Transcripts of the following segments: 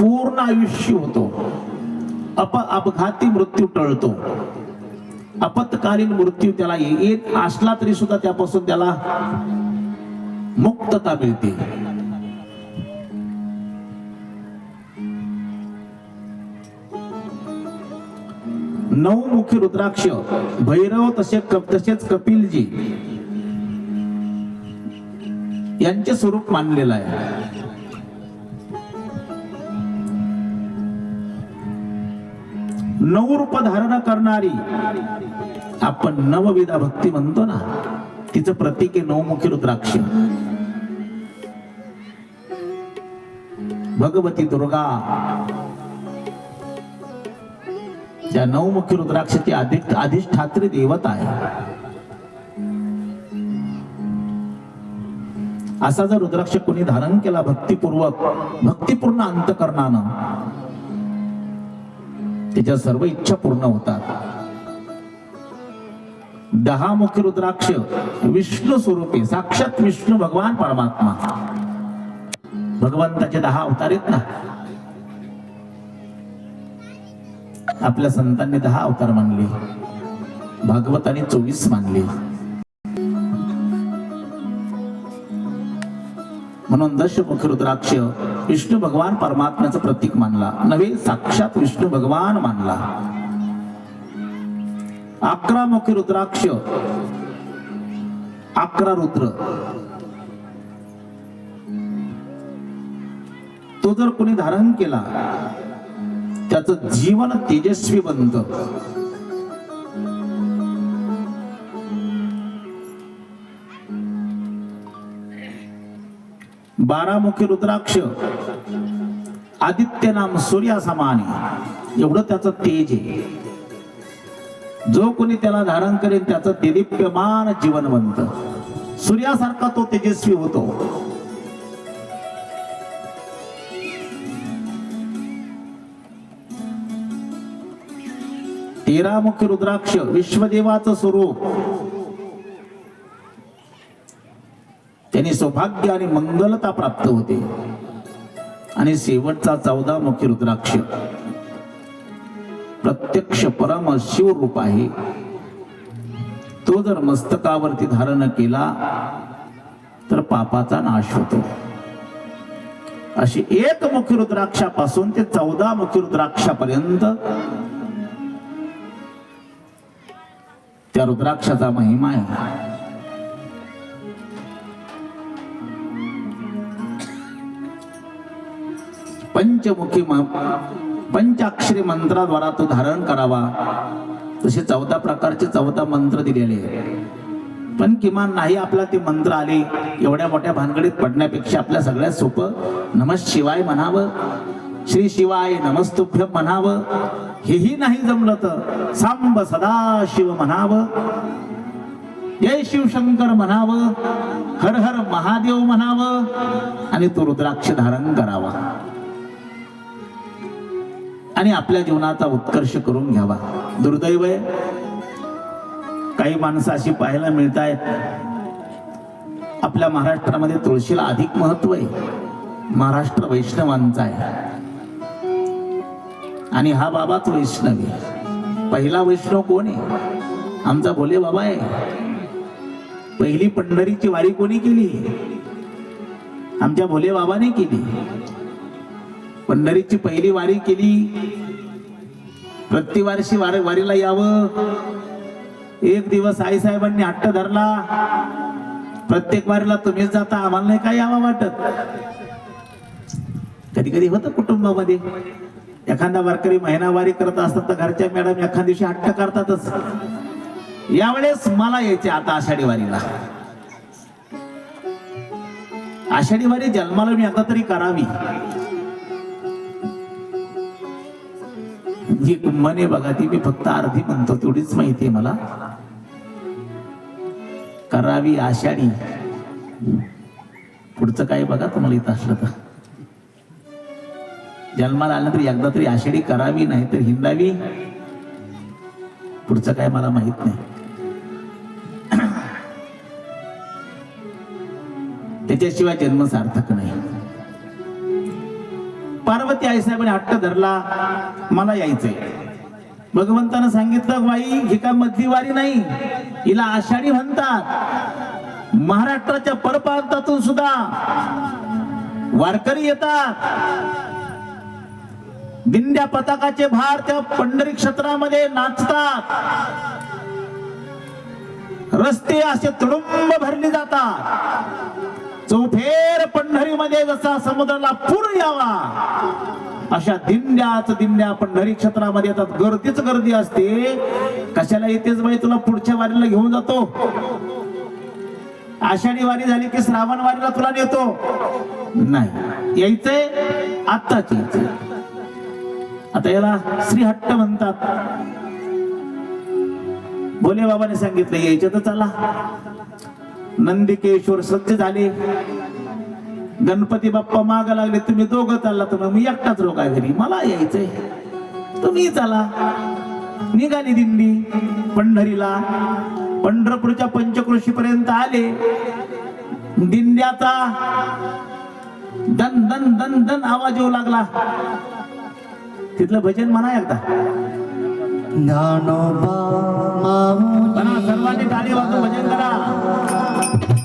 पूर्ण आयुष्य होतो. अप अपघाती मृत्यू टळतो. आपत्कालीन मृत्यू त्याला येत असला तरी सुद्धा त्यापासून त्याला मुक्तता मिळते. नऊमुखी रुद्राक्ष भैरव तसे कप- तसेच कपिलजी यांचे स्वरूप मानलेलं आहे. नऊ रूप धारण करणारी. आपण नवविधा भक्ती म्हणतो ना तिचं प्रतीक आहे नवमुखी रुद्राक्ष. भगवती दुर्गा. त्या नवमुखी रुद्राक्षची अधिक अधिष्ठात्री देवता आहे. असा जर रुद्राक्ष कोणी धारण केला भक्तिपूर्वक भक्तिपूर्ण अंतकरणानं त्याच्या सर्व इच्छा पूर्ण होतात. दहा मुखी रुद्राक्ष विष्णू स्वरूपी साक्षात विष्णू भगवान परमात्मा. भगवंताचे दहा अवतार आहेत ना? आपल्या संतांनी दहा अवतार मानले. भागवताने चोवीस मानले. म्हणून दशमुख रुद्राक्ष विष्णू भगवान परमात्म्याचं प्रतीक मानला. नव्हे साक्षात विष्णू भगवान मानला. अकरा मुखी रुद्राक्ष अकरा रुद्र. तो जर कोणी धारण केला त्याचं जीवन तेजस्वी बनतं. बारामुखी रुद्राक्ष आदित्य नाम सूर्या समान एवढं त्याचं तेज आहे. जो कोणी त्याला धारण करेल त्याचं तेदिप्यमान जीवनवंत. सूर्यासारखा तो तेजस्वी होतो. तेरा मुख्य रुद्राक्ष विश्वदेवाचं स्वरूप. त्यांनी सौभाग्य आणि मंगलता प्राप्त होते. आणि शेवटचा चौदा मुखी रुद्राक्ष. प्रत्यक्ष परम शिव रूप आहे. तो जर मस्तकावरती धारण केला तर पापाचा नाश होतो. अशी एक मुखी रुद्राक्षापासून ते चौदा मुखी रुद्राक्षापर्यंत त्या रुद्राक्षाचा महिमा आहे. पंचमुखी म- पंचाक्षरी मंत्राद्वारा तो धारण करावा. तसे चौदा प्रकारचे चौदा मंत्र दिलेले पण किमान नाही आपला ते मंत्र आले एवढ्या मोठ्या भानगडीत पडण्यापेक्षा आपल्या सगळ्यात सोपं नम शिवाय म्हणावं श्री शिवाय नमस्तुभ्य म्हणावं हेही नाही जमलं तर सांब सदा शिव म्हणावं जय शिवशंकर म्हणावं हर हर महादेव म्हणावं आणि तो रुद्राक्ष धारण करावा. आणि आपल्या जीवनाचा उत्कर्ष करून घ्यावा. दुर्दैव आहे. काही माणसं अशी पाहायला मिळत आहेत आपल्या महाराष्ट्रामध्ये तुळशीला अधिक महत्त्व आहे. महाराष्ट्र वैष्णवांचा आहे. आणि हा बाबाच वैष्णव आहे. पहिला वैष्णव कोण आहे? आमचा भोले बाबा आहे. पहिली पंढरीची वारी कोणी केली? आमच्या भोले बाबाने केली. पंढरीची पहिली वारी केली. प्रतिवारशी वारी वारीला यावं. एक दिवस आई साहेबांनी हट्ट धरला. प्रत्येक वारीला तुम्हीच जाता आम्हाला नाही काय यावं वाटत. कधी कधी होतं कुटुंबामध्ये. एखादा वारकरी महिना वारी करत असतात तर घरच्या मॅडम एखाद्या दिवशी हट्ट करतातच. यावेळेस मला यायचे आता आषाढी वारीला. आषाढी वारी जन्माला मी आता तरी करावी. जी कुंभने बघा ती मी फक्त अर्धी म्हणतो तेवढीच माहिती आहे मला. करावी आषाढी. पुढचं काय बघा तुम्हाला इथं असलं तर. जन्माला आल्यानंतर एकदा तरी आषाढी करावी नाही तर हिंडावी. पुढचं काय मला माहीत नाही. त्याच्याशिवाय जन्म सार्थक नाही. पार्वती आईसाहेबांनी हट्ट धरला मला यायचंय. भगवंतानं सांगितलं बाई ही काय मधली वारी नाही. हिला आषाढी म्हणतात. महाराष्ट्राच्या परप्रांतातून सुद्धा वारकरी येतात. दिंड्या पताकाचे भार त्या पंढरी क्षेत्रामध्ये नाचतात. रस्ते असे तुडुंब भरले जातात. चौफेर पंढरीमध्ये जसा समुद्राला पूर यावा अशा दिंड्याच दिंड्या पंढरी क्षेत्रामध्ये येतात. गर्दीच गर्दी असते. कशाला येतेच बाई तुला पुढच्या वारीला घेऊन जातो? आषाढी वारी झाली की श्रावण वारीला तुला नेतो? नाही. यायचंय? आत्ताच यायचंय. आता याला श्रीहट्ट म्हणतात. भोले बाबाने सांगितलं यायचं तर चला. नंदिकेश्वर सज्ज झाले. गणपती बाप्पा माग लागले तुम्ही दोघं चालला तर मी एकटाच रोग आहे घरी. मला यायचंय. तुम्ही चला. निघाली दिंडी. पंढरीला. पंढरपूरच्या पंचकृषी पर्यंत आले. दिंड्याचा दन दन दन दन आवाज येऊ लागला. तिथलं भजन म्हणा एकदा. નાનો બા મામુલી તાળી વાગો ભજન કરા.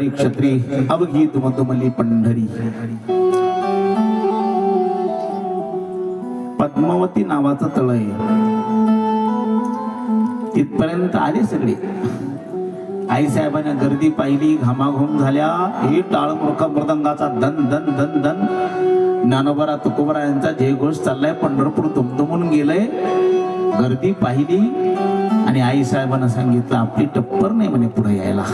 पंढरी क्षत्री अवघी मधुमली पंढरी पद्मावती नावाचं तळ आहे तिथपर्यंत आले सगळे आई साहेबांना गर्दी पाहिली घामाघूम झाल्या हे टाळ मृदंगाचा दन दन दन दन ज्ञानोबरा तुकोबरा यांचा जयघोष चाललाय पंढरपूर दुमदुमून गेलंय गर्दी पाहिली आणि आई साहेबांना सांगितलं आपली टप्पर नाही म्हणे पुढे यायला